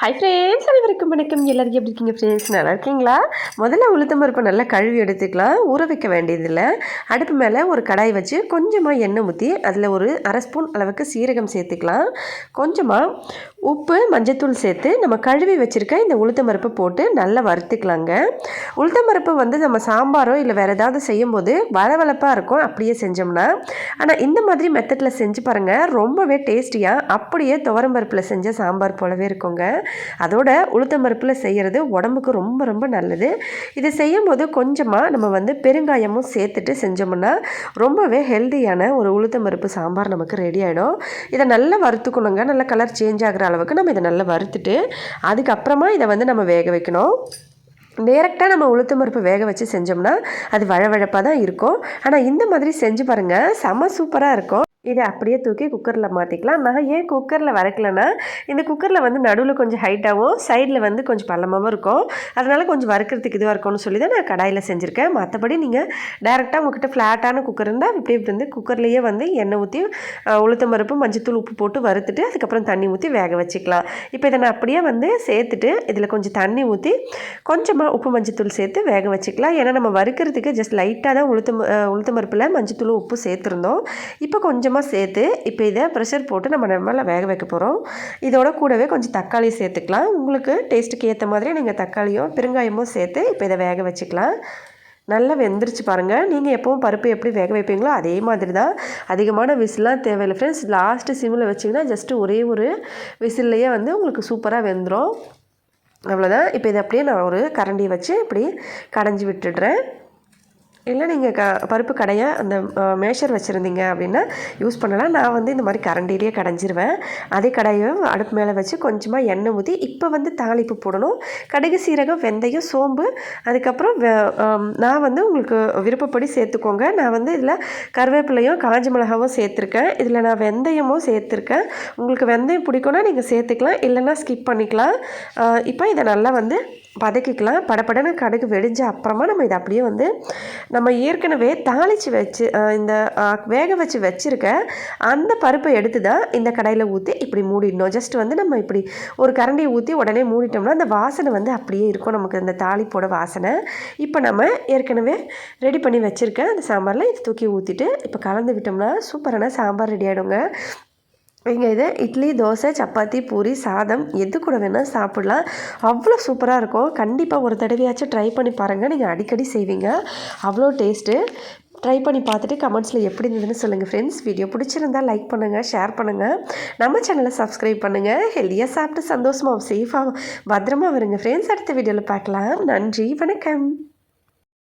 Hi friends அனைவருக்கும் வணக்கம். எல்லாருக்கும் எப்படி இருக்கீங்க ஃப்ரெண்ட்ஸ் நல்லா இருக்கீங்களா? முதல்ல உளுத்தம் பருப்பை நல்லா கழுவி எடுத்துக்கலாம். ஊற வைக்க வேண்டியதில்லை. அடுப்பு மேலே ஒரு கடாய் வச்சு கொஞ்சமாக எண்ணெய் ஊற்றி அதில் ஒரு அரை ஸ்பூன் அளவுக்கு சீரகம் சேர்த்துக்கலாம். கொஞ்சமாக உப்பு மஞ்சத்தூள் சேர்த்து நம்ம கழுவி வச்சுருக்க இந்த உளுத்தம் பருப்பை போட்டு நல்லா வறுத்துக்கலாங்க. உளுத்தம் பருப்பு வந்து நம்ம சாம்பாரோ இல்லை வேறு ஏதாவது செய்யும்போது வளவளப்பாக இருக்கும் அப்படியே செஞ்சோம்னா. ஆனால் இந்த மாதிரி மெத்தடில் செஞ்சு பாருங்கள் ரொம்பவே டேஸ்டியாக அப்படியே துவரம் பருப்பில் செஞ்ச சாம்பார் போலவே இருக்குங்க. அதோட உளுத்தம் பருப்பில் செய்கிறது உடம்புக்கு ரொம்ப ரொம்ப நல்லது. இது செய்யும்போது கொஞ்சமாக நம்ம வந்து பெருங்காயமும் சேர்த்துட்டு செஞ்சோம்னா ரொம்பவே ஹெல்த்தியான ஒரு உளுத்தம் பருப்பு சாம்பார் நமக்கு ரெடி ஆகிடும் இதை நல்லா வறுத்துக்கணுங்க நல்லா கலர் சேஞ்ச் ஆகிற அளவுக்கு நம்ம இதை நல்லா வறுத்துட்டு அதுக்கப்புறமா இதை வந்து நம்ம வேக வைக்கணும். டேரெக்டாக நம்ம உளுத்தம் பருப்பு வேக வச்சு செஞ்சோம்னா அது வழவழப்பாக தான் இருக்கும். ஆனால் இந்த மாதிரி செஞ்சு பாருங்கள் செம சூப்பராக இருக்கும். இதை அப்படியே தூக்கி குக்கரில் மாற்றிக்கலாம் நான் ஏன் குக்கரில் வறக்கலைன்னா இந்த குக்கரில் வந்து நடுவில் கொஞ்சம் ஹைட்டாகவும் சைடில் வந்து கொஞ்சம் பள்ளமாகவும் இருக்கும். அதனால் கொஞ்சம் வறுக்கிறதுக்கு இதுவாக இருக்கும்னு சொல்லி தான் நான் கடாயில் செஞ்சுருக்கேன். மற்றபடி நீங்கள் டேரெக்டாக உங்ககிட்ட ஃப்ளாட்டான குக்கர் இருந்தால் இப்படி வந்து குக்கர்லேயே வந்து எண்ணெய் ஊற்றி உளுத்தம் பருப்பு மஞ்சத்தூள் உப்பு போட்டு வறுத்துட்டு அதுக்கப்புறம் தண்ணி ஊற்றி வேக வச்சுக்கலாம். இப்போ இதை நான் அப்படியே வந்து சேர்த்துட்டு இதில் கொஞ்சம் தண்ணி ஊற்றி கொஞ்சமாக உப்பு மஞ்சத்தூள் சேர்த்து வேக வச்சுக்கலாம். ஏன்னா நம்ம வறுக்கிறதுக்கு ஜஸ்ட் லைட்டாக தான் உளுத்தம் உளுத்தம் பருப்பில் மஞ்சத்தூள் உப்பு சேர்த்துருந்தோம். இப்போ கொஞ்சம் கொஞ்சமாக சேர்த்து இப்போ இதை ப்ரெஷர் போட்டு நம்ம நம்மளால் வேக வைக்க போகிறோம் இதோட கூடவே கொஞ்சம் தக்காளி சேர்த்துக்கலாம். உங்களுக்கு டேஸ்ட்டுக்கு ஏற்ற மாதிரி நீங்கள் தக்காளியும் பெருங்காயமும் சேர்த்து இப்போ இதை வேக வச்சுக்கலாம். நல்லா வெந்துருச்சு பாருங்கள் நீங்கள் எப்போவும் பருப்பு எப்படி வேக வைப்பீங்களோ அதே மாதிரி தான் அதிகமான விசிலாம் தேவையில்லை ஃப்ரெண்ட்ஸ் லாஸ்ட்டு சிம்மில் வச்சிங்கன்னா ஜஸ்ட்டு ஒரே ஒரு விசில்லையே வந்து உங்களுக்கு சூப்பராக வெந்துடும் அவ்வளோதான் இப்போ இதை அப்படியே நான் ஒரு கரண்டியை வச்சு இப்படி கடைஞ்சி விட்டுடுறேன். இல்லை நீங்கள் க பருப்பு கடையை அந்த மேஷர் வச்சுருந்தீங்க அப்படின்னா யூஸ் பண்ணலாம். நான் வந்து இந்த மாதிரி கரண்டிலேயே கடைஞ்சிருவேன். அதே கடையும் அடுப்பு மேலே வச்சு கொஞ்சமாக எண்ணெய் ஊற்றி இப்போ வந்து தாளிப்பு போடணும். கடுகு சீரகம் வெந்தயம் சோம்பு அதுக்கப்புறம் நான் வந்து உங்களுக்கு விருப்பப்படி சேர்த்துக்கோங்க. நான் வந்து இதில் கருவேப்பிலையும் காஞ்ச மிளகாவும் சேர்த்துருக்கேன். இதில் நான் வெந்தயமும் சேர்த்துருக்கேன். உங்களுக்கு வெந்தயம் பிடிக்கும்னா நீங்கள் சேர்த்துக்கலாம். இல்லைன்னா ஸ்கிப் பண்ணிக்கலாம். இப்போ இதை நல்லா வந்து வதக்கிக்கலாம் படப்படன்னு கடுகு வெடிஞ்ச அப்புறமா நம்ம இதை அப்படியே வந்து நம்ம ஏற்கனவே தாளித்து வச்சு இந்த வேக வச்சு வச்சுருக்க அந்த பருப்பை எடுத்து தான் இந்த கடையில் ஊற்றி இப்படி மூடிடணும். ஜஸ்ட் வந்து நம்ம இப்படி ஒரு கரண்டியை ஊற்றி உடனே மூடிட்டோம்னா அந்த வாசனை வந்து அப்படியே இருக்கும். நமக்கு அந்த தாளிப்போட வாசனை. இப்போ நம்ம ஏற்கனவே ரெடி பண்ணி வச்சுருக்க அந்த சாம்பாரில் இதை தூக்கி ஊற்றிட்டு இப்போ கலந்து விட்டோம்னா சூப்பரான சாம்பார் ரெடி ஆகிடுங்க நீங்கள் இதை இட்லி தோசை சப்பாத்தி பூரி சாதம். எது கூட வேணால் சாப்பிட்லாம். அவ்வளோ சூப்பராக இருக்கும். கண்டிப்பாக ஒரு தடவையாச்சும் ட்ரை பண்ணி பாருங்கள் நீங்கள் அடிக்கடி செய்வீங்க. அவ்வளோ டேஸ்ட்டு ட்ரை பண்ணி பார்த்துட்டு கமெண்ட்ஸில் எப்படி இருந்ததுன்னு சொல்லுங்கள் ஃப்ரெண்ட்ஸ் வீடியோ பிடிச்சிருந்தால் லைக் பண்ணுங்கள் ஷேர் பண்ணுங்கள் நம்ம சேனலை சப்ஸ்கிரைப் பண்ணுங்கள் ஹெல்த்தியாக சாப்பிட்டு சந்தோஷமாக சேஃபாக பத்திரமா வருங்க ஃப்ரெண்ட்ஸ் அடுத்த வீடியோவில் பார்க்கலாம். நன்றி வணக்கம்.